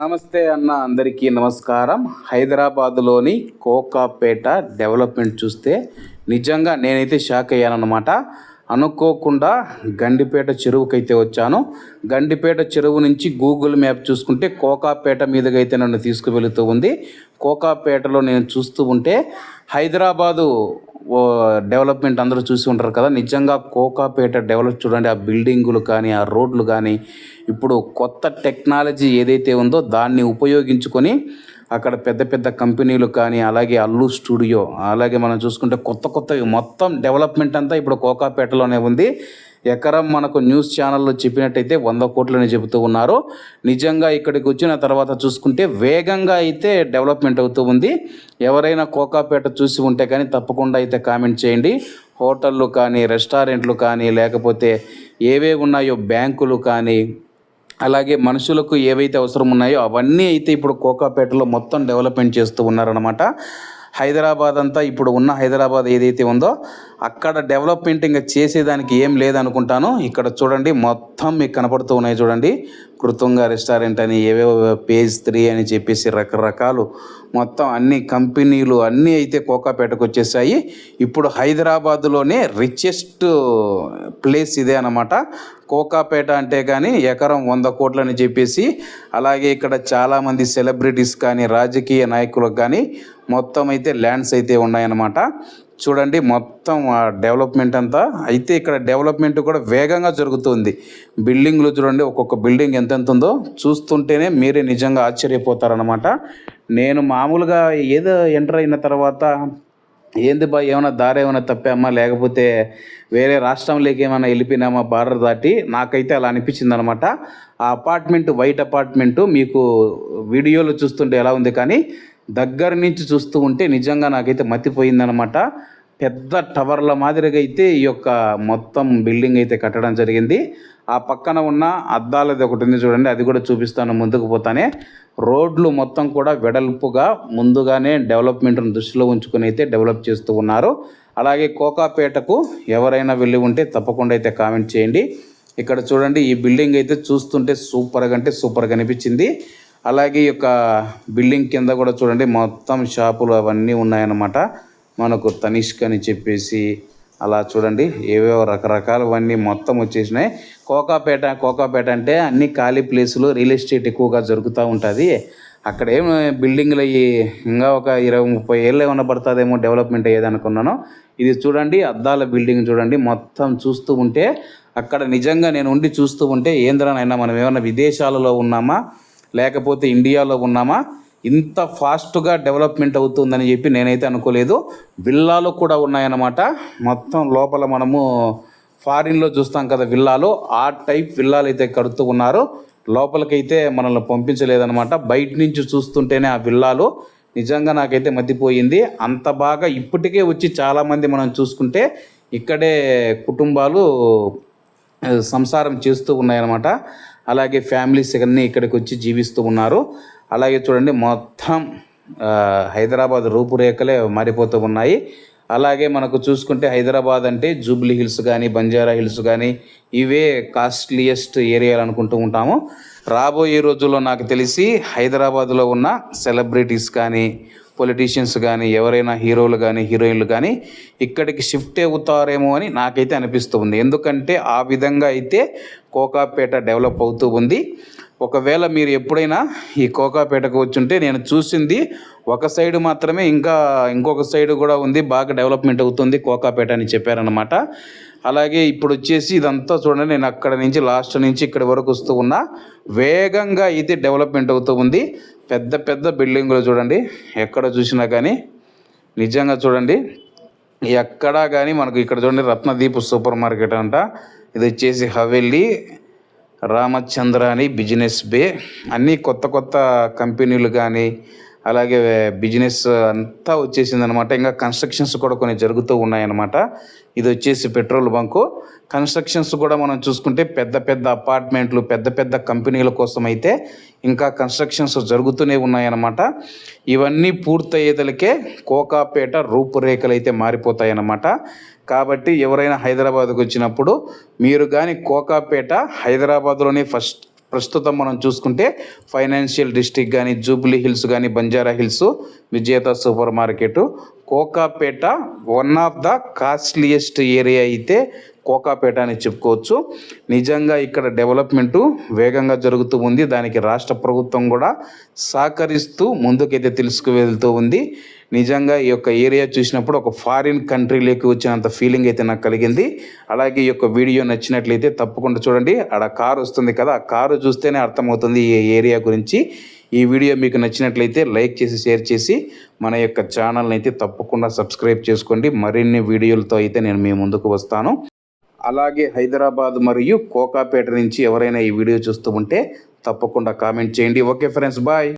నమస్తే అన్న అందరికీ నమస్కారం. హైదరాబాద్లోని కోకాపేట డెవలప్మెంట్ చూస్తే నిజంగా నేనైతే షాక్ అయ్యానన్నమాట. అనుకోకుండా గండిపేట చెరువుకైతే వచ్చాను. గండిపేట చెరువు నుంచి గూగుల్ మ్యాప్ చూసుకుంటే కోకాపేట మీదుగా అయితే నన్ను తీసుకువెళుతూ ఉంది. కోకాపేటలో నేను చూస్తూ ఉంటే హైదరాబాదు డెవలప్మెంట్ అందరూ చూసి ఉంటారు కదా. నిజంగా కోకాపేట డెవలప్ చూడండి ఆ బిల్డింగులు కానీ ఆ రోడ్లు కానీ ఇప్పుడు కొత్త టెక్నాలజీ ఏదైతే ఉందో దాన్ని ఉపయోగించుకొని అక్కడ పెద్ద పెద్ద కంపెనీలు కానీ అలాగే అల్లు స్టూడియో అలాగే మనం చూసుకుంటే కొత్త కొత్తవి మొత్తం డెవలప్మెంట్ అంతా ఇప్పుడు కోకాపేటలోనే ఉంది. ఎకరం మనకు న్యూస్ ఛానల్లో చెప్పినట్టయితే వంద కోట్లని చెబుతూ ఉన్నారు. నిజంగా ఇక్కడికి వచ్చిన తర్వాత చూసుకుంటే వేగంగా అయితే డెవలప్మెంట్ అవుతూ ఉంది. ఎవరైనా కోకాపేట చూసి ఉంటే కానీ తప్పకుండా అయితే కామెంట్ చేయండి. హోటళ్ళు కానీ రెస్టారెంట్లు కానీ లేకపోతే ఏవే ఉన్నాయో బ్యాంకులు కానీ అలాగే మనుషులకు ఏవైతే అవసరం ఉన్నాయో అవన్నీ అయితే ఇప్పుడు కోకాపేటలో మొత్తం డెవలప్మెంట్ చేస్తూ ఉన్నారనమాట హైదరాబాద్ అంతా ఇప్పుడు ఉన్న హైదరాబాద్ ఏదైతే ఉందో అక్కడ డెవలప్మెంట్ ఇంకా చేసేదానికి ఏం లేదనుకుంటాను. ఇక్కడ చూడండి మొత్తం మీకు కనపడుతూ ఉన్నాయి చూడండి. కృతుంగ రెస్టారెంట్ అని ఏవేవో పేజ్ త్రీ అని చెప్పేసి రకరకాలు మొత్తం అన్ని కంపెనీలు అన్నీ అయితే కోకాపేటకు వచ్చేసాయి. ఇప్పుడు హైదరాబాదులోనే రిచెస్ట్ ప్లేస్ ఇదే అనమాట కోకాపేట అంటే కానీ ఎకరం వంద కోట్లని చెప్పేసి అలాగే ఇక్కడ చాలామంది సెలబ్రిటీస్ కానీ రాజకీయ నాయకులకు కానీ మొత్తం అయితే ల్యాండ్స్ అయితే ఉన్నాయన్నమాట. చూడండి మొత్తం ఆ డెవలప్మెంట్ అంతా. అయితే ఇక్కడ డెవలప్మెంట్ కూడా వేగంగా జరుగుతుంది. బిల్డింగ్లు చూడండి ఒక్కొక్క బిల్డింగ్ ఎంతెంత ఉందో చూస్తుంటేనే మీరే నిజంగా ఆశ్చర్యపోతారనమాట నేను మామూలుగా ఏదో ఎంటర్ అయిన తర్వాత ఏంది బా ఏమైనా దారి ఏమైనా తప్పామా లేకపోతే వేరే రాష్ట్రంలోకి ఏమైనా వెళ్ళిపోయినామా బార్డర్ దాటి నాకైతే అలా అనిపించింది అనమాట ఆ అపార్ట్మెంట్ వైట్ అపార్ట్మెంటు మీకు వీడియోలో చూస్తుంటే ఎలా ఉంది కానీ దగ్గర నుంచి చూస్తూ ఉంటే నిజంగా నాకైతే మతిపోయిందనమాట పెద్ద టవర్ల మాదిరిగా అయితే ఈ యొక్క మొత్తం బిల్డింగ్ అయితే కట్టడం జరిగింది. ఆ పక్కన ఉన్న అద్దాలది ఒకటి ఉంది చూడండి అది కూడా చూపిస్తాను ముందుకు పోతానే. రోడ్లు మొత్తం కూడా వెడల్పుగా ముందుగానే డెవలప్మెంట్ను దృష్టిలో ఉంచుకొని అయితే డెవలప్ చేస్తూ ఉన్నారు. అలాగే కోకాపేటకు ఎవరైనా వెళ్ళి ఉంటే తప్పకుండా అయితే కామెంట్ చేయండి. ఇక్కడ చూడండి ఈ బిల్డింగ్ అయితే చూస్తుంటే సూపర్గా అంటే సూపర్గా అనిపించింది. అలాగే ఈ యొక్క బిల్డింగ్ కింద కూడా చూడండి మొత్తం షాపులు అవన్నీ ఉన్నాయన్నమాట. మనకు తనిష్క్ అని చెప్పేసి అలా చూడండి ఏవేవో రకరకాలవన్నీ మొత్తం వచ్చేసినాయి. కోకాపేట కోకాపేట అంటే అన్ని ఖాళీ ప్లేసులు రియల్ ఎస్టేట్ ఎక్కువగా జరుగుతూ ఉంటుంది. అక్కడ ఏం బిల్డింగ్లు అయ్యి ఇంకా ఒక ఇరవై ముప్పై ఏళ్ళు ఏమైనా పడుతుందేమో డెవలప్మెంట్ అయ్యేది అనుకున్నాను ఇది చూడండి అద్దాల బిల్డింగ్ చూడండి మొత్తం చూస్తూ ఉంటే అక్కడ నిజంగా నేను ఉండి చూస్తూ ఉంటే ఏంద్రనైనా మనం ఏమైనా విదేశాలలో ఉన్నామా? లేకపోతే ఇండియాలో ఉన్నామా? ఇంత ఫాస్ట్గా డెవలప్మెంట్ అవుతుందని చెప్పి నేనైతే అనుకోలేదు. విల్లాలు కూడా ఉన్నాయన్నమాట. మొత్తం లోపల మనము ఫారిన్లో చూస్తాం కదా విల్లాలు. ఆ టైప్ విల్లాలు అయితే కడుతూ ఉన్నారు. లోపలికైతే మనల్ని పంపించలేదన్నమాట. బయట నుంచి చూస్తుంటేనే ఆ విల్లాలు. నిజంగా నాకైతే మతిపోయింది. అంత బాగా ఇప్పటికే వచ్చి చాలామంది మనం చూసుకుంటే ఇక్కడే కుటుంబాలు సంసారం చేస్తూ ఉన్నాయన్నమాట. అలాగే ఫ్యామిలీస్ అన్నీ ఇక్కడికి వచ్చి జీవిస్తూ ఉన్నారు. అలాగే చూడండి మొత్తం హైదరాబాద్ రూపురేఖలే మారిపోతూ ఉన్నాయి. అలాగే మనకు చూసుకుంటే హైదరాబాద్ అంటే జూబ్లీ హిల్స్ కానీ బంజారా హిల్స్ కానీ ఇవే కాస్ట్లీయెస్ట్ ఏరియాలు అనుకుంటూ ఉంటాము. రాబోయే రోజుల్లో నాకు తెలిసి హైదరాబాద్లో ఉన్న సెలబ్రిటీస్ కానీ పొలిటీషియన్స్ కానీ ఎవరైనా హీరోలు కానీ హీరోయిన్లు కానీ ఇక్కడికి షిఫ్ట్ అవుతారేమో అని నాకైతే అనిపిస్తుంది. ఎందుకంటే ఆ విధంగా అయితే కోకాపేట డెవలప్ అవుతూ ఉంది. ఒకవేళ మీరు ఎప్పుడైనా ఈ కోకాపేటకు వచ్చుంటే నేను చూసింది ఒక సైడ్ మాత్రమే ఇంకా ఇంకొక సైడ్ కూడా ఉంది బాగా డెవలప్మెంట్ అవుతుంది కోకాపేట అని చెప్పారనమాట అలాగే ఇప్పుడు వచ్చేసి ఇదంతా చూడండి నేను అక్కడ నుంచి లాస్ట్ నుంచి ఇక్కడి వరకు వస్తూ ఉన్నా. వేగంగా అయితే డెవలప్మెంట్ అవుతూ ఉంది. పెద్ద పెద్ద బిల్డింగులు చూడండి. ఎక్కడ చూసినా కానీ నిజంగా చూడండి. ఎక్కడా కానీ మనకు ఇక్కడ చూడండి రత్నదీప్ సూపర్ మార్కెట్ అంట. ఇది వచ్చేసి హవెల్లీ రామచంద్ర అని బిజినెస్ బే. అన్నీ కొత్త కొత్త కంపెనీలు కానీ అలాగే బిజినెస్ అంతా వచ్చేసింది అనమాట ఇంకా కన్స్ట్రక్షన్స్ కూడా కొన్ని జరుగుతూ ఉన్నాయన్నమాట. ఇది వచ్చేసి పెట్రోల్ బంకు. కన్స్ట్రక్షన్స్ కూడా మనం చూసుకుంటే పెద్ద పెద్ద అపార్ట్మెంట్లు పెద్ద పెద్ద కంపెనీల కోసం అయితే ఇంకా కన్స్ట్రక్షన్స్ జరుగుతూనే ఉన్నాయన్నమాట. ఇవన్నీ పూర్తయ్యేదలకే కోకాపేట రూపురేఖలు అయితే మారిపోతాయన్నమాట. కాబట్టి ఎవరైనా హైదరాబాద్కు వచ్చినప్పుడు మీరు కానీ కోకాపేట హైదరాబాద్లోనే ఫస్ట్ ప్రస్తుతం మనం చూసుకుంటే ఫైనాన్షియల్ డిస్ట్రిక్ట్ కానీ జూబ్లీ హిల్స్ కానీ Banjara Hills Vijetha super market Kokapet one of the costliest area అయితే కోకాపేట అని చెప్పుకోవచ్చు. నిజంగా ఇక్కడ డెవలప్మెంటు వేగంగా జరుగుతూ ఉంది. దానికి రాష్ట్ర ప్రభుత్వం కూడా సహకరిస్తూ ముందుకైతే తెలుసుకు వెళ్తూ ఉంది. నిజంగా ఈ యొక్క ఏరియా చూసినప్పుడు ఒక ఫారిన్ కంట్రీలోకి వచ్చినంత ఫీలింగ్ అయితే నాకు కలిగింది. అలాగే ఈ యొక్క వీడియో నచ్చినట్లయితే తప్పకుండా చూడండి. ఆడ కారు వస్తుంది కదా ఆ కారు చూస్తేనే అర్థమవుతుంది ఈ ఏరియా గురించి. ఈ వీడియో మీకు నచ్చినట్లయితే లైక్ చేసి షేర్ చేసి మన యొక్క ఛానల్ని అయితే తప్పకుండా సబ్స్క్రైబ్ చేసుకోండి. మరిన్ని వీడియోలతో అయితే నేను మీ ముందుకు వస్తాను. అలాగే హైదరాబాద్ మరియు కోకాపేట నుంచి ఎవరైనా ఈ వీడియో చూస్తూ ఉంటే తప్పకుండా కామెంట్ చేయండి. Okay friends bye.